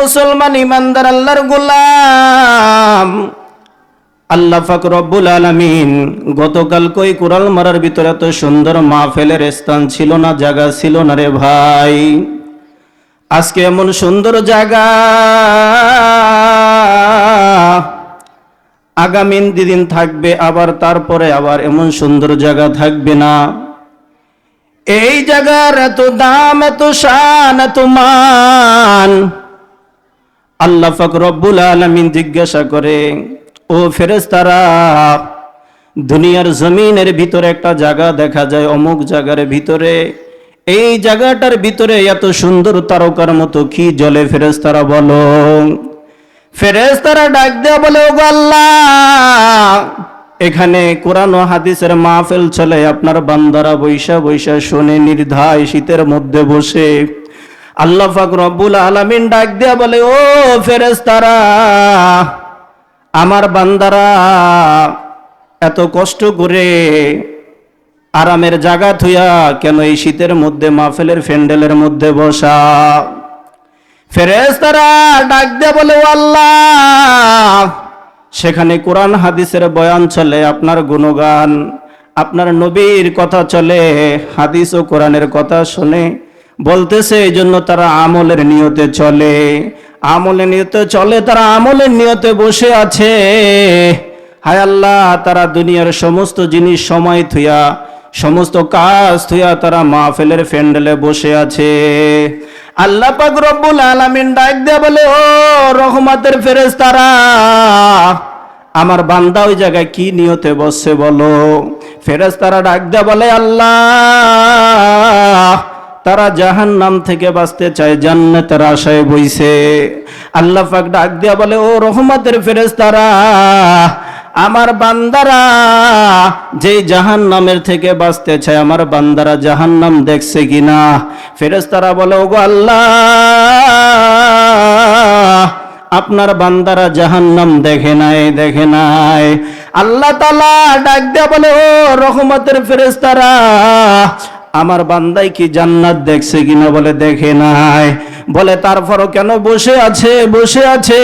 মুসলমান ইমানদার, আল্লাহর গোলাম। আল্লাহ ফাক রব্বুল আলামিন গতকাল কই কোরাল মারার ভিতরে এত সুন্দর মাহফেলের স্থান ছিল না, জায়গা ছিল না রে ভাই? আজকে এমন সুন্দর জায়গা। আগামী দিন থাকবে, আবার তারপরে আবার এমন সুন্দর জায়গা থাকবে না। এই জায়গার এত দাম, এত শান, এত মান। আল্লাহ ফাক রব্বুল আলামিন জিজ্ঞাসা করে, ও ফেরেশতারা, দুনিয়ার জমিনের ভিতরে একটা জায়গা দেখা যায় অমুক জায়গার ভিতরে। এই জায়গাটার ভিতরে এত সুন্দর তারকার মতো কি জলে ফেরেশতারা বলো? ফেরেশতারা ডাক দেয়া বলে ও এখানে কোরআন ও হাদিসের মাহফিল চলে। আপনার বান্দারা বৈশা বৈশা শোনে, নির্ধায় শীতের মধ্যে বসে। আল্লাহ ফাক রব্বুল আলামিন ডাক দিয়া বলে, ও ফেরেশতারা, আমার বান্দারা, এত কষ্ট করে আরামের জায়গা থুয়া কেন এই শীতের মধ্যে মাহফিলের ফ্যান্ডেলের মধ্যে বসা? ফেরেশতারা ডাক দিয়া বলে আল্লাহ, সেখানে কোরআন হাদিসের বয়ান চলে, আপনার গুণগান, আপনার নবীর কথা চলে, হাদিস ও কোরআনের কথা শুনে বলতেছে এই জন্য তারা আমলের নিয়তে চলে। আমলের নিয়তে চলে, তারা আমলের নিয়তে বসে আছে। হায় আল্লাহ, তারা দুনিয়ার সমস্ত জিনিস সময় থুয়া, সমস্ত কাজ থুয়া তারা মাহফিলের ফ্যান্ডেলে বসে আছে। আল্লাহ পাক রব্বুল আলামিন ডাক দেয়া বলে, ও রহমতের ফেরেশতারা, আমার বান্দা ওই জায়গায় কি নিয়তে বসছে বলো? ফেরেশতারা ডাক দেয়া বলে, আল্লাহ তারা জাহান নাম থেকে বাঁচতে চায়, জান্নাতের আশায় বইছে। আল্লাহ পাক ডাক দেয়া বলে, ও রহমতের ফেরেশতারা, আমার বান্দারা, যে জাহান নামের থেকে বাঁচতে চায়, আমার বান্দারা জাহান নাম দেখছে কিনা? ফেরেশতারা বলে, ওগো আল্লাহ, আপনার বান্দারা জাহান্নাম দেখে নাই দেখে নাই। আল্লাহ তালা ডাক দেয়া বলে, ও রহমতের ফেরেশতারা আমার বান্দাই কি জান্নাত দেখছে কিনা বলে দেখে নাই। বলে, তারপরও কেন বসে আছে বসে আছে?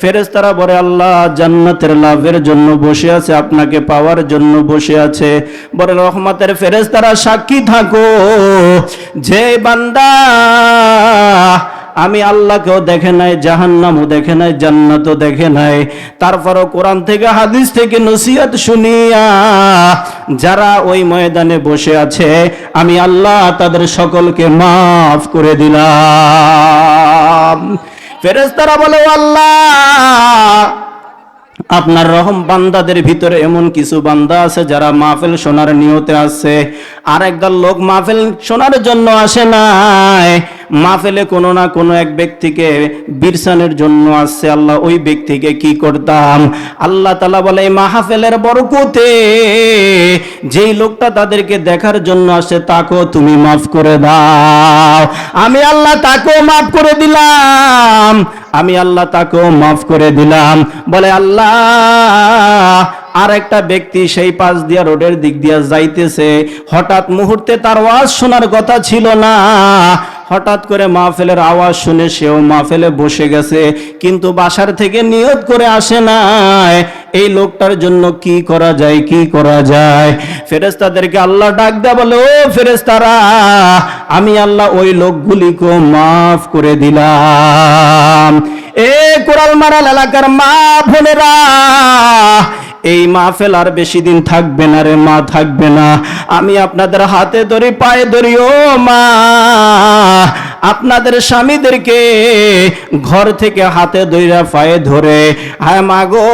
ফেরেশতারা বলে, আল্লাহ জান্নাতের লাভের জন্য বসে আছে, আপনাকে পাওয়ার জন্য বসে আছে। বলে, রহমতের ফেরেশতারা সাক্ষী থাকো। যে বান্দা আমি আল্লাহকেও দেখে নাই, জাহান্নামও দেখে নাই, জান্নাতও দেখে নাই। তারপরও কোরআন থেকে হাদিস থেকে নসিহত শুনিয়া যারা ওই ময়দানে বসে আছে, আমি আল্লাহ তাদের সকলকে মাফ করে দিলাম। ফেরেস্তারা বলে আল্লাহ, আপনার রহম বান্দাদের ভিতরে এমন কিছু বান্দা আছে যারা মাহফিল শোনার নিয়তে আছে। আর একদল লোক মাহফিল শোনার জন্য আসে নাই। মাহফিলে কোনো না কোনো এক ব্যক্তিকে বিরসানের জন্য আসছে আল্লাহ ওই ব্যক্তিকে কি করতাম? আল্লাহ তালা বলে মাহফিলের বরকতে যেই লোকটা তাদেরকে দেখার জন্য আসে, তাকেও তুমি মাফ করে দাও। আমি আল্লাহ তাকেও মাফ করে দিলাম। আমি আল্লাহ তাকেও মাফ করে দিলাম। বলে, আল্লাহ আর একটা ব্যক্তি সেই পাশ দিয়া রোডের দিক দিয়া যাইতেছে। হঠাৎ মুহূর্তে তার ওয়াজ শোনার কথা ছিল না। হঠাৎ করে মাহফিলের আওয়াজ শুনে সেও মাহফিলে বসে গেছে, কিন্তু বাসার থেকে নিয়ত করে আসে নাই। এই লোকটার জন্য কি করা যায়, কি করা যায়? ফেরেস্তাদেরকে আল্লাহ ডাক দেয়া বলে, ও ফেরেস্তারা আমি আল্লাহ ওই লোকগুলিকে মাফ করে দিলাম। এ কোরাল মারাল এলাকার মা বোনেরা এই মাহফেল আর বেশি দিন থাকবে না রে মা, থাকবে না। আমি আপনাদের হাতে ধরি, পায়ে ধরি, ও মা। আপনাদের স্বামীদেরকে ঘর থেকে হাতে ধরিয়া পায়ে ধরে হ্যাঁ মা গো,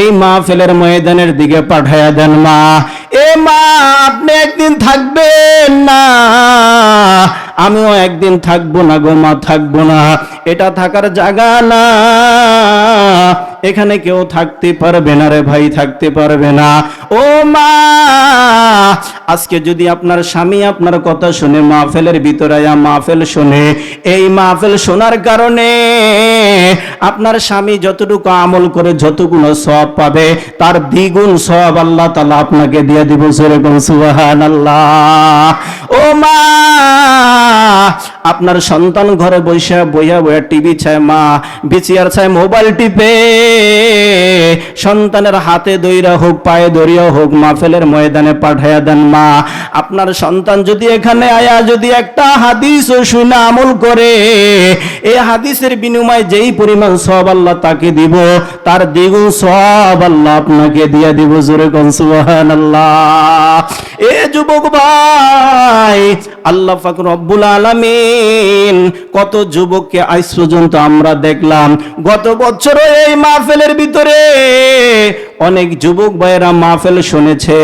এই মাহফিলের ময়দানের দিকে পাঠাইয়া দেন মা। এ মা, আপনি একদিন থাকবেন না। আমিও একদিন থাকব না গো মা, থাকব না। এটা থাকার জায়গা না। এখানে কেউ থাকতে পারবে না রে ভাই, থাকতে পারবে না। ও মা আজকে যদি আপনার স্বামী আপনার কথা শুনে, মাহফেলের ভিতরে মাহফেল শুনে, এই মাহফেল শোনার কারণে আপনার স্বামী যতটুকু আমল করে যতগুলো সব পাবে, তার দ্বিগুণ সব আল্লাহ তালা আপনাকে দিয়ে দিব। সেরকম সুবাহান আল্লাহ ও মা আপনার সন্তান ঘরে বসে বইয়া বইয়া টিভি চায়, মা বিচিয়ার চায়, মোবাইল টিপে। সন্তানের হাতে দইরা হোক, পায়ে দড়িয়া হোক, মাহফিলের ময়দানে পাঠাইয়া দেন, মা। আপনার সন্তান যদি এখানে আয়া, যদি একটা হাদিস শুনে আমল করে এই হাদিসের বিনিময়ে যেই পরিমাণ সব আল্লাহ তাকে দিব, তার দ্বিগুণ সব আল্লাহ আপনাকে দিয়ে দিব, জোরে কোন, সুবহানাল্লাহ। এ যুবক ভাই, আল্লাহ পাক রব্বুল আলামিন কত যুবককে আজ পর্যন্ত আমরা দেখলাম। গত বছর এই মাহফিলের ভিতরে অনেক যুবক ভাইয়েরা মাহফিল শুনেছে,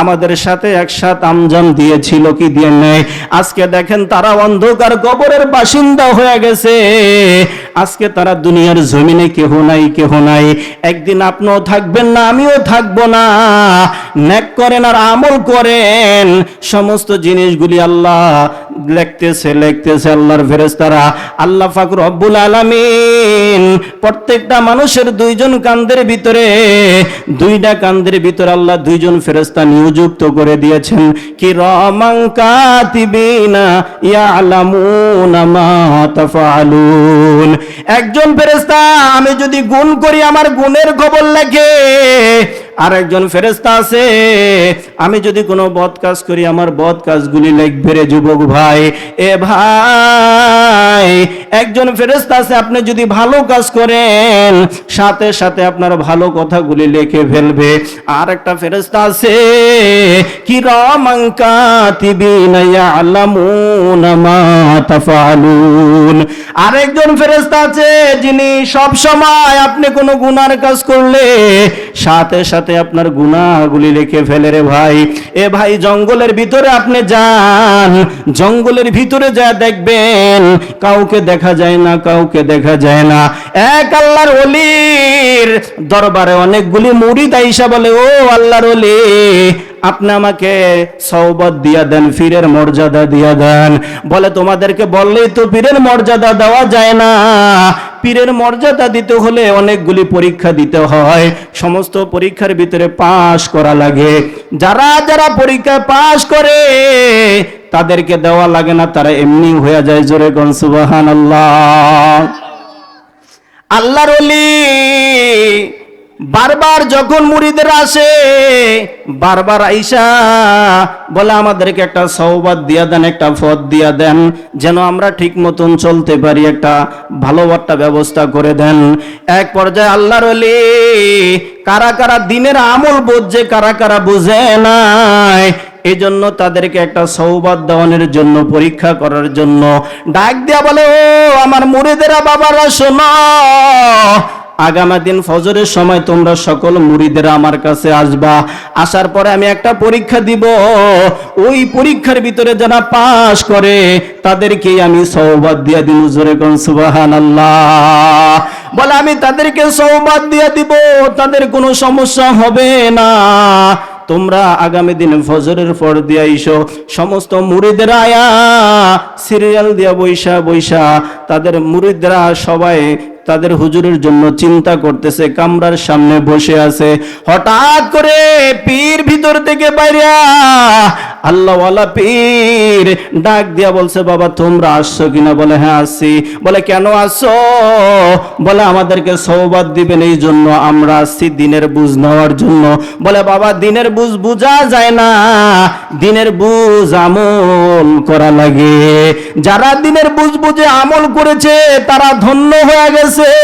আমাদের সাথে একসাথ আমজাম দিয়েছিল কি দিয়ে নেই? আজকে দেখেন তারা অন্ধকার কবরের বাসিন্দা হয়ে গেছে। আজকে তারা দুনিয়ার জমিনে কেহ নাই কেহ নাই। একদিন আপনিও থাকবেন না, আমিও থাকব না। ন্যাক করেন আর আমল করেন। সমস্ত জিনিসগুলি আল্লাহ লিখতেছে লিখতেছে আল্লাহর ফেরেশতারা। আল্লাহ পাক রব্বুল আলামিন প্রত্যেকটা মানুষের দুইজন কান্দের ভিতরে দুইটা কান্দের ভিতর আল্লাহ দুইজন ফেরস্তা নিযুক্ত করে দিয়েছেন। কি একজন ফেরেশতা, আমি যদি গুণ করি, আমার গুণের খবর লেখে আর একজন ফেরেস্তা আছে, আমি যদি কোনো বদ কাজ করি, আমার বদ কাজগুলি লিখবে রে যুবক ভাই, এ ভাই, একজন ফেরেস্তা আছে, আপনি যদি ভালো কাজ করেন, সাথে সাথে আপনার ভালো কথাগুলি লিখে ফেলবে। আর একটা ফেরেস্তা আছে কি আরেকজন ফেরেস্তা আছে, যিনি সব সময় আপনি কোনো গুনার কাজ করলে, সাথে সাথে আপনার গুনাহগুলি লিখে ফেলে রে ভাই। এ ভাই, জঙ্গলের ভিতরে আপনি যান। জঙ্গলের ভিতরে যা দেখবেন, কাউকে দেখা যায় না, কাউকে দেখা যায় না। এক আল্লাহর ওলির দরবারে অনেকগুলি মুরিদ আইসা বলে, ও আল্লাহর ওলি, আপনি আমাকে সৌবত দিয়া দেন, ফিরের মর্যাদা দিয়া দেন। বলে, তোমাদেরকে বললেই তো পীরের মর্যাদা দেওয়া যায় না। পীরের মর্যাদা দিতে হলে অনেকগুলি পরীক্ষা দিতে হয়। সমস্ত পরীক্ষার ভিতরে পাশ করা লাগে। যারা যারা পরীক্ষা পাশ করে, তাদেরকে দেওয়া লাগে না, তারা এমনি হয়ে যায় জোরে গনসুবাহান আল্লাহ আল্লাহর বারবার যখন মুড়িদের আসে, বারবার আইসা বলে আমাদেরকে একটা সৌবাদ দিয়া দেন, একটা পথ দিয়া দেন, যেন আমরা ঠিক মতন চলতে পারি, একটা ভালো ব্যবস্থা করে দেন। এক পর্যায়ে আল্লাহর ওলি কারা কারা দিনের আমল বুঝছে কারা কারা বুঝে নাই এই জন্য তাদেরকে একটা সৌবাদ দেওয়ানোর জন্য, পরীক্ষা করার জন্য ডাক দেয়া বলে, ও আমার মুড়িদেরা বাবারা, শোনো আগামী দিন ফজরের সময় তোমরা সকল মুড়িদেরা আমার কাছে আসবা। আসার পরে আমি একটা পরীক্ষা দিব। ওই পরীক্ষার ভিতরে যারা পাশ করে তাদেরকে আমি সৌবাদ দিয়া দিন জোরে কোন সুবাহান আল্লাহ বলে, আমি তাদেরকে সৌবাদ দিয়া দিব, তাদের কোনো সমস্যা হবে না। তোমরা আগামী দিনে ফজরের পর দিয়া ইসো সমস্ত মুরিদের আয়া, সিরিয়াল দিয়া বৈশা বৈশা তাদের মুরিদরা সবাই তাদের হুজুরের জন্য চিন্তা করতেছে, কামরার সামনে বসে আছে। হঠাৎ করে পীর ভিতর থেকে বাইরে আল্লাহওয়ালা পীর ডাক দিয়া বলছে, বাবা, তোমরা আসছো কিনা? বলে হ্যাঁ আসছি। বলে, কেন আসছো? বলে, আমাদেরকে সৌবাদ দিবেন, এই জন্য আমরা আসছি দিনের বুঝ নেওয়ার জন্য। বলে, বাবা, দিনের বুঝ বুঝা যায় না। দিনের বুঝ আমল করা লাগে। যারা দিনের বুঝ বুঝে আমল করেছে, তারা ধন্য হয়ে গেছে। say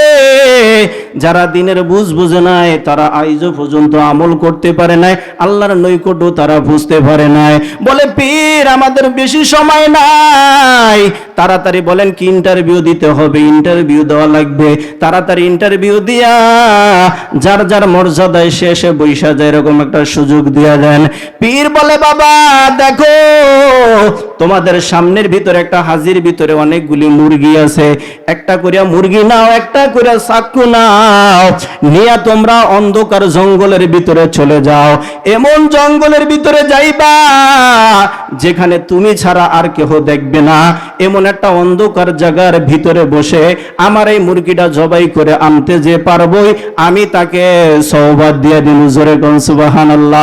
যারা দিনের বুঝ বুঝে নাই, তারা আইজও পর্যন্ত আমল করতে পারে নাই, আল্লাহর নৈকট্য তারা বুঝতে পারে নাই। বলে, পীর, আমাদের বেশি সময় নাই। তাড়াতাড়ি বলেন, কি ইন্টারভিউ দিতে হবে? ইন্টারভিউ দেওয়া লাগবে। তাড়াতাড়ি ইন্টারভিউ দিয়া যার যার মর্যাদায় শেষে বৈশা যায়, এরকম একটা সুযোগ দিয়া দেন। পীর বলে, বাবা, দেখো, তোমাদের সামনের ভিতরে একটা হাজির ভিতরে অনেকগুলি মুরগি আছে। একটা করিয়া মুরগি নাও, একটা করিয়া চাক্কু নাও। নিয়া তোমরা অন্ধকার জঙ্গলের ভিতরে চলে যাও। এমন জঙ্গলের ভিতরে যাইবা, যেখানে তুমি ছাড়া আর কেহ দেখবে না। এমন একটা অন্ধকার জায়গার ভিতরে বসে আমার এই মুরগিটা জবাই করে আনতে যে পারবই, আমি তাকে সৌবাদ দিয়ে দিন জোরে কোন, সুবহানাল্লাহ।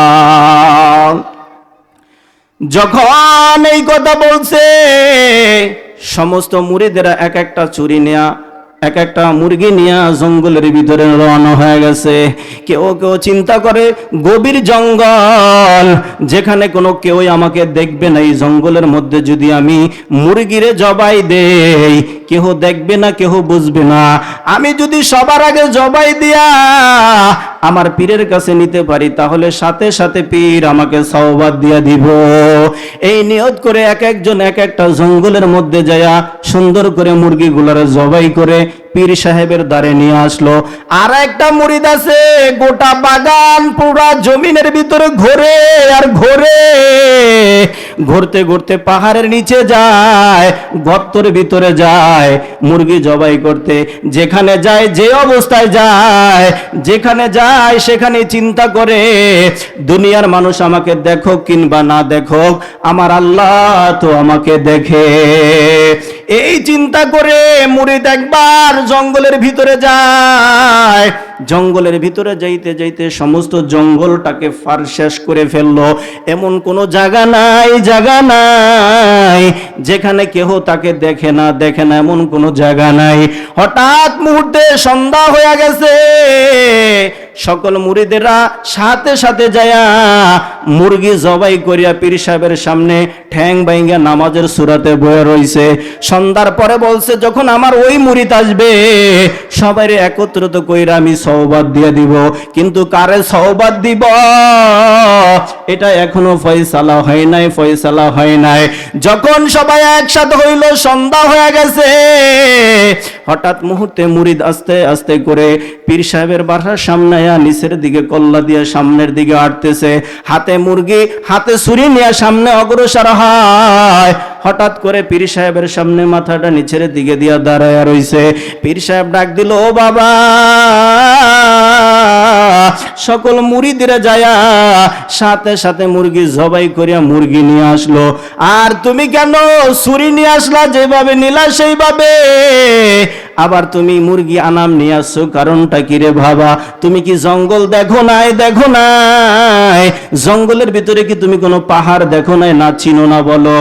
যখন এই কথা বলছে, সমস্ত মুড়িদেরা এক একটা চুরি নেয়া এক একটা মুরগি নিয়ে জঙ্গলের ভিতরে রওনা হয়ে গেছে। কেউ কেউ চিন্তা করে, গভীর জঙ্গল, যেখানে কোনো কেউই আমাকে দেখবে না। এই জঙ্গলের মধ্যে যদি আমি মুরগিরে জবাই দেই, কেহ দেখবে না, কেহ বুঝবে না। আমি যদি সবার আগে জবাই দিয়া আমার পীরের কাছে নিতে পারি, তাহলে সাথে সাথে পীর আমাকে সওবাদ দিয়া দিব। এই নিয়ত করে এক একজন এক একটা জঙ্গলের মধ্যে যায়া সুন্দর করে মুরগিগুলার জবাই করে পীর সাহেবের দ্বারে নিয়ে আসলো। আর একটা মুরিদ আছে গোটা বাগান পুরা জমিনের ভিতরে ঘোরে আর ঘোরে। ঘুরতে ঘুরতে পাহাড়ের নিচে যায়, গর্তর ভিতরে যায়, মুরগি জবাই করতে। যেখানে যায়, যে অবস্থায় যায়, যেখানে যায়, সেখানে চিন্তা করে, দুনিয়ার মানুষ আমাকে দেখো কিংবা না দেখো আমার আল্লাহ তো আমাকে দেখে। চিন্তা করে মুরিদ একবার জঙ্গলের ভিতরে যায়। জঙ্গলের ভিতরে যাইতে যাইতে সমস্ত জঙ্গলটাকে ফার শেষ করে ফেলল। এমন কোনো জায়গা নাই জায়গা নাই, যেখানে কেহ তাকে দেখে না দেখে না এমন কোনো জায়গা নাই। হঠাৎ মুহূর্তে সন্ধ্যা হয়ে গেছে। সকল মুড়িদেরা সাথে সাথে যায়া মুরগি জবাই করিয়া পীর সাহেবের সামনে ঠ্যাং বাইঙ্গা নামাজের সুরাতে বয়ে রয়েছে সন্ধ্যার পরে বলছে, যখন আমার ওই মুড়িদ আসবে সবাই একত্রিত কইরা আমি সহবাদ দিয়ে দিব। কিন্তু কারে সহবাদ দিব? এটা এখনও ফয়সালা হয় নাই, ফয়সালা হয় নাই। যখন সবাই একসাথে হইল, সন্ধ্যা হয়ে গেছে। হঠাৎ মুহূর্তে মুরিদ আস্তে আস্তে করে পীর সাহেবের বাসার সামনে আয়া নিচের দিকে কল্লা দিয়ে সামনের দিকে আটতেছে। হাতে মুরগি, হাতে ছুরি নিয়ে সামনে অগ্রসর হয়। হঠাৎ করে পীর সাহেবের সামনে মাথাটা নিচের দিকে দিয়া দাঁড়ায় রইছে। পীর সাহেব ডাক দিল, ও বাবা! সকল মুড়িদিরা যায়া সাথে সাথে মুরগি জবাই করিয়া মুরগি নিয়ে আসলো। আর তুমি কেন ছুরি নিয়ে আসলা? যেভাবে নিলা সেইভাবে। আবার তুমি মুরগি আনাম নিয়ে আসছো, কারণটা কি রে ভাবা তুমি কি জঙ্গল দেখো নাই? দেখো নাই। জঙ্গলের ভিতরে কি তুমি কোনো পাহাড় দেখো নাই? না চিনো না বলো।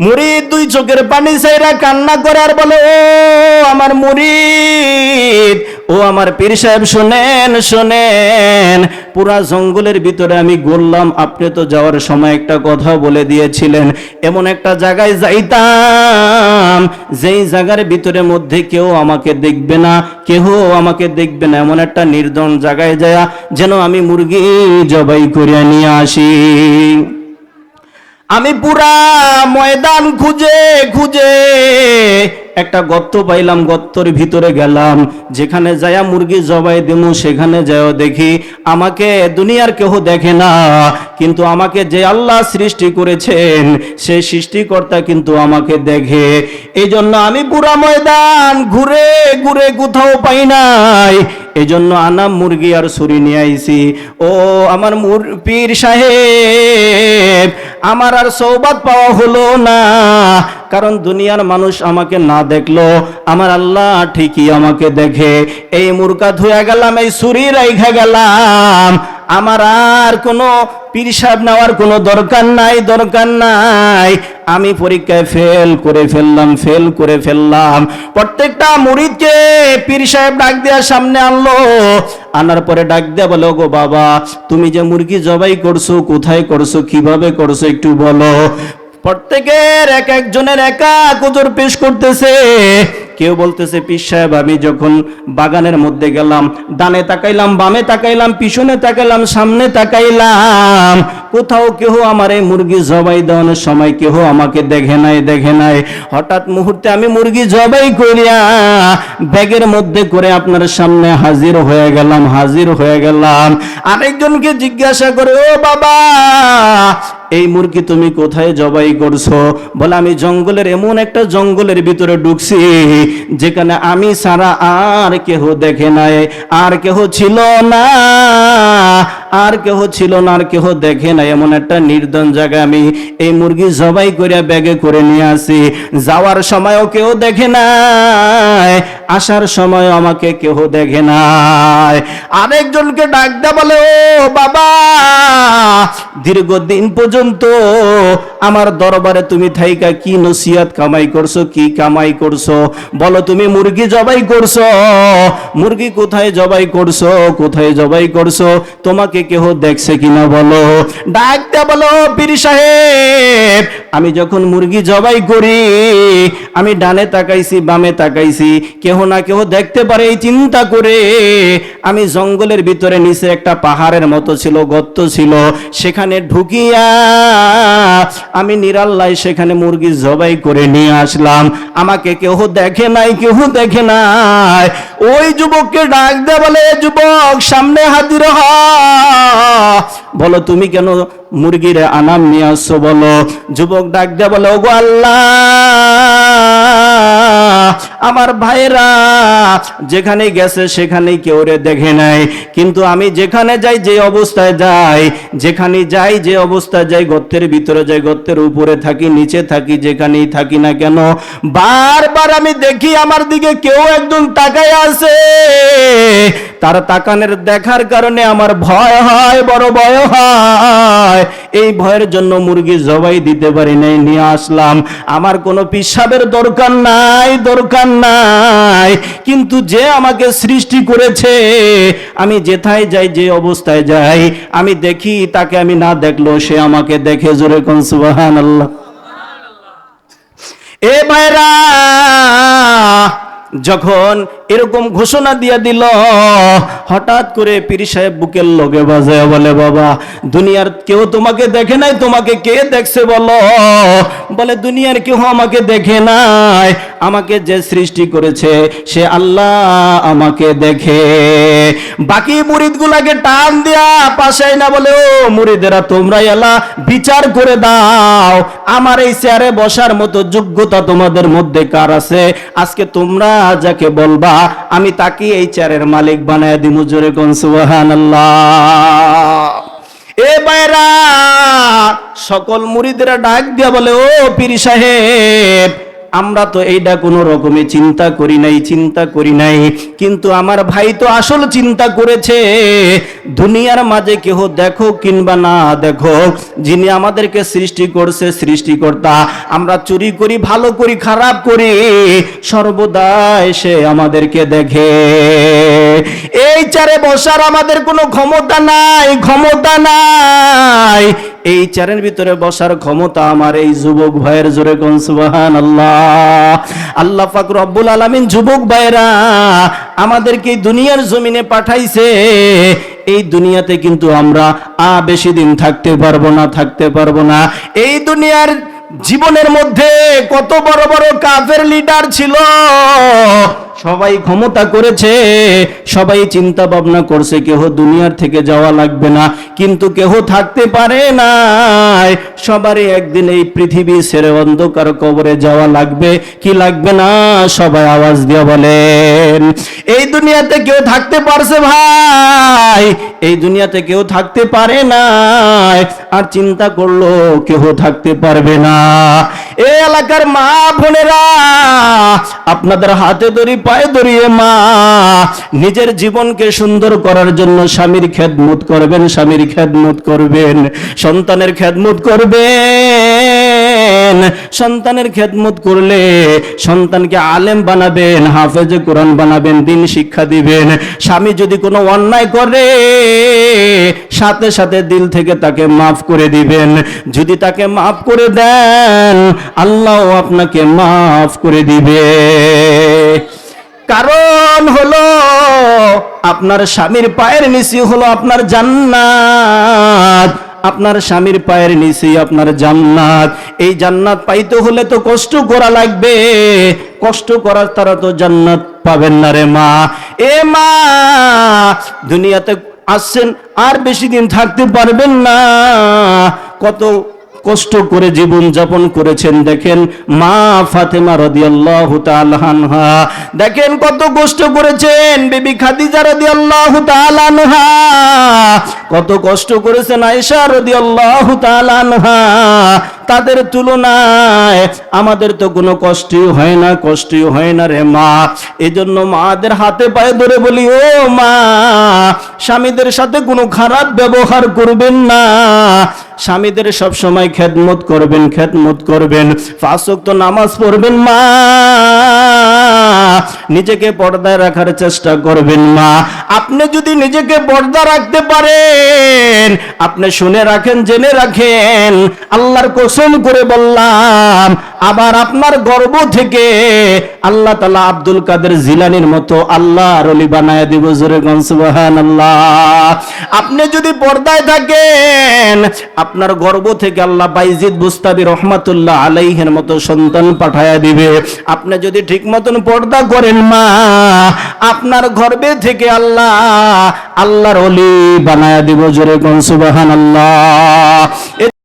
মুরিদ দুই চোখের পানি সাইরা কান্না করে আর বলে, ও আমার মুরিদ ও আমার পীর সাহেব, শোনেন শোনেন, পুরা জঙ্গলের ভিতরে আমি ঘুরলাম আপনি তো যাওয়ার সময় একটা কথা বলে দিয়েছিলেন, এমন একটা জায়গায় যাইতাম, যেই জায়গার ভিতরে মধ্যে কেউ আমাকে দেখবে না, কেহ আমাকে দেখবে না, এমন একটা নির্জন জায়গায় যায় যেন আমি মুরগি জবাই করিয়া নিয়ে আসি। আমি পুরা ময়দান খুঁজে খুঁজে একটা গর্ত পাইলাম, গর্তর ভিতরে গেলাম। যেখানে যায়া মুরগি জবাই দিমু, সেখানে যাও দেখি আমাকে দুনিয়ার কেহ দেখে না। কিন্তু আমাকে যে আল্লাহ সৃষ্টি করেছেন, সেই সৃষ্টিকর্তা কিন্তু আমাকে দেখে। এই জন্য আমি পুরা ময়দান ঘুরে ঘুরে কোথাও পাই নাই। এই জন্য আনাম মুরগি আর ছুরি নিয়ে আইছি। ও আমার মুর- পীর সাহেব, আমার আর সৌবাদ পাওয়া হলো না। কারণ দুনিয়ার মানুষ আমাকে না দেখল, আমার আল্লাহ ঠিকই আমাকে দেখে। এই মুরকা ধুয়া গেলাম, এই ছুরি রাইখা গেলাম। আমার আর কোনো পীর সাহেব নেওয়ার কোনো দরকার নাই দরকার নাই। আমি পরীক্ষায় ফেল করে ফেললাম ফেল করে ফেললাম। প্রত্যেকটা মুরিদকে পীর সাহেব ডাক দেওয়ার সামনে আনলো। আনার পরে ডাক দেয়া বলো গো বাবা, তুমি যে মুরগি জবাই করছ, কোথায় করছ, কীভাবে করছ, একটু বলো। প্রত্যেকের এক একজনের একা কুজুর পেশ করতেছে। কেউ বলতেছে পিস সাহেব, আমি যখন বাগানের মধ্যে গেলাম, ডানে তাকাইলাম, বামে তাকাইলাম, পিছনে তাকাইলাম, সামনে তাকাইলাম কোথাও কেহ আমার এই মুরগি জবাই দেওয়ানোর সময় কেহ আমাকে দেখে নাই দেখে নাই। হঠাৎ মুহূর্তে আমি মুরগি জবাই করিয়া ব্যাগের মধ্যে করে আপনার সামনে হাজির হয়ে গেলাম, হাজির হয়ে গেলাম। আরেকজনকে জিজ্ঞাসা করে, ও বাবা, এই মুরগি তুমি কোথায় জবাই করছ? বলে, আমি জঙ্গলের এমন একটা জঙ্গলের ভিতরে ঢুকছি, যেখানে আমি সারা আর কেহ দেখে নাই, আর কেহ ছিল না। আর কেহ ছিল না, আর কেহ দেখে নাই। এমন একটা নির্দন জায়গায় আমি এই মুরগি জবাই করে ব্যাগে করে নিয়ে আসি। যাওয়ার সময়ও কেউ দেখে নাই, আসার সময় আমাকে কেহ দেখে নাই। আরেকজনকে ডাক বলে, ও বাবা, দীর্ঘদিন পর্যন্ত আমার দরবারে তুমি থাইকা কি নসিহত কামাই করছ, কি কামাই করছ? বলো তুমি মুরগি জবাই করছ? মুরগি কোথায় জবাই করছ? কোথায় জবাই করছ? তোমাকে কেহ দেখছে কিনা বলো? ডাক দেয়া বলো পীর সাহেব, আমি যখন মুরগি জবাই করি, আমি ডানে তাকাইছি, বামে তাকাইছি, কেহ না কেহ দেখতে পারে এই চিন্তা করে। আমি জঙ্গলের ভিতরে নিচে একটা পাহাড়ের মতো ছিল, গর্ত ছিল, সেখানে ঢুকিয়া আমি নিরাল্লায় সেখানে মুরগি জবাই করে নিয়ে আসলাম। আমাকে কেহ দেখে নাই, কেহ দেখে নাই। ওই যুবককে ডাক দে বলে, যুবক, সামনে হাজির হ। বলো তুমি কেন মুরগির আনাম নিয়ে আসছো? বলো যুবক ডাক দে বলো ওগো আল্লাহ! আমার ভাইরা যেখানে গেছে সেখানেই কেউ রে দেখে নাই। কিন্তু আমি যেখানে যাই, যে অবস্থায় যাই, যেখানে যাই, যে অবস্থায় যাই, গর্তের ভিতরে যাই, গর্তের উপরে থাকি, নিচে থাকি, যেখানেই থাকি না কেন, বারবার আমি দেখি আমার দিকে কেউ একজন তাকায় আছে। তার তাকানের দেখার কারণে আমার ভয় হয়, বড় ভয় হয়। এই ভয়ের জন্য মুরগি জবাই দিতে পারি নাই, নিয়ে আসলাম। আমার কোনো পিসাবের দরকার নাই দরকার নাই। কিন্তু যে আমাকে সৃষ্টি করেছে, আমি যেথায় যাই, যে অবস্থায় যাই, আমি দেখি তাকে আমি না দেখল সে আমাকে দেখে জোরে কোন সুবাহান আল্লাহ এ ভাইরা যখন এরকম ঘোষণা দিয়ে দিল, হঠাৎ করে পীর সাহেব বুকের লগে বাজায় বলে, বাবা, দুনিয়ার কেউ তোমাকে দেখে নাই? তোমাকে কে দেখছে বলো? বলে, দুনিয়ার কেউ আমাকে দেখে নাই। আমাকে যে সৃষ্টি করেছে, সে আল্লাহ আমাকে দেখে। বাকি মুরিদগুলাকে টান দেয়া পাশে না বলে, ও মুরিদেরা, তোমরা এলা বিচার করে দাও। আমার এই চেয়ারে বসার মতো যোগ্যতা তোমাদের মধ্যে কার আছে? আজকে তোমরা যাকে বলবা, আমি তাকে এই চারের মালিক বানায় দিমু। জোরে কোন এ বাইরা, সকল মুরিদেরা ডাক দিয়া বলে, ও পীর সাহেব আমরা তো এইটা কোনো রকমে চিন্তা করি নাই, চিন্তা করি নাই। কিন্তু আমার ভাই তো আসল চিন্তা করেছে, দুনিয়ার মাঝে কেহ দেখো কিংবা না দেখো, যিনি আমাদেরকে সৃষ্টি করছে সৃষ্টিকর্তা, আমরা চুরি করি, ভালো করি, খারাপ করি, সর্বদাই সে আমাদেরকে দেখে। এই চারে বসার আমাদের কোনো ক্ষমতা নাই ক্ষমতা নাই। এই চেয়ারের ভিতরে বসার ক্ষমতা আমার এই যুবক ভাইয়ের জোরে কোন সুবাহান আল্লাহ আল্লাহ পাক রব্বুল আলামিন, যুবক ভাইরা আমাদেরকে দুনিয়ার জমিনে পাঠাইছে। এই দুনিয়াতে কিন্তু আমরা আ বেশি দিন থাকতে পারব না, থাকতে পারব না। এই দুনিয়ার জীবনের মধ্যে কত বড় বড় কাফের লিডার ছিল। সবাই ক্ষমতা করেছে, সবাই চিন্তা ভাবনা করছে, কেহ দুনিয়ার থেকে যাওয়া লাগবে না। কিন্তু কেহ থাকতে পারে না সবারই একদিন এই পৃথিবী ছেড়ে অন্ধকার কবরে যাওয়া লাগবে। কি লাগবে না? সবাই আওয়াজ দিয়ে বলেন, এই দুনিয়াতে কেউ থাকতে পারছে ভাই, এই দুনিয়াতে কেউ থাকতে পারে না আর চিন্তা করল কেউ থাকতে পারবে না। এই এলাকার মা বোনেরা, আপনাদের হাতে ধরি পায়ে ধরিয়ে মা, নিজের জীবনকে সুন্দর করার জন্য স্বামীর খেদমত করবেন, স্বামীর খেদমত করবেন, সন্তানের খেদমত করবেন। সন্তানের খেদমত করলে সন্তানকে আলেম বানাবেন, হাফেজে কোরআন বানাবেন, দিন শিক্ষা দিবেন। স্বামী যদি কোনো অন্যায় করে, সাথে সাথে দিল থেকে তাকে মাফ করে দিবেন। যদি তাকে মাফ করে দেন, আল্লাহ আপনাকে মাফ করে দিবে। কারণ হলো আপনার স্বামীর পায়ের নিচে হলো আপনার জান্নাত। আপনার স্বামীর পায়ের নিচেই আপনার জান্নাত। এই জান্নাত পাইতে হলে তো কষ্ট করা লাগবে। কষ্ট করার তারা তো জান্নাত পাবেন না রে মা। এ মা, দুনিয়াতে আসছেন আর বেশি দিন থাকতে পারবেন না। কত কষ্ট করে জীবন যাপন করেছেন, দেখেন মা ফাতেমা রাদিয়াল্লাহু তাআলা আনহা। দেখেন কত কষ্ট করেছেন বিবি খাদিজা রাদিয়াল্লাহু তাআলা আনহা। কত কষ্ট করেছেন আয়েশা রাদিয়াল্লাহু তাআলা আনহা। তাদের তুলনায় আমাদের তো কোনো কষ্টই হয় না, কষ্টই হয় না রে মা। এজন্য মাদের হাতে পায়ে ধরে বলি, ও মা, স্বামীদের সাথে কোনো খারাপ ব্যবহার করবেন না। স্বামীদের সব সময় খেদমত করবেন খেদমত করবেন। ফাঁসক তো নামাজ পড়বেন মা। নিজেকে পর্দায় রাখার চেষ্টা করবেন মা। আপনি যদি নিজেকে পর্দা রাখতে পারেন, আপনি শুনে রাখেন, জেনে রাখেন, আল্লাহর কসম করে বললাম, আবার আপনার গর্ব থেকে আল্লাহ তালা আব্দুল কাদের জিলানির মতো আল্লাহ রলি বানায় দিব জোরে গনসুবাহান আল্লাহ আপনি যদি পর্দায় থাকেন, আপনার গর্ব থেকে আল্লাহ বাইজিদ বুস্তাবি রহমাতুল্লাহ আলাইহের মতো সন্তান পাঠায়া দিবে। আপনি যদি ঠিক মতন পর্দা করেন মা আপনার গর্বে থেকে আল্লাহ আল্লাহর অলি বানায়া দিব জোরে গনসুবাহান আল্লাহ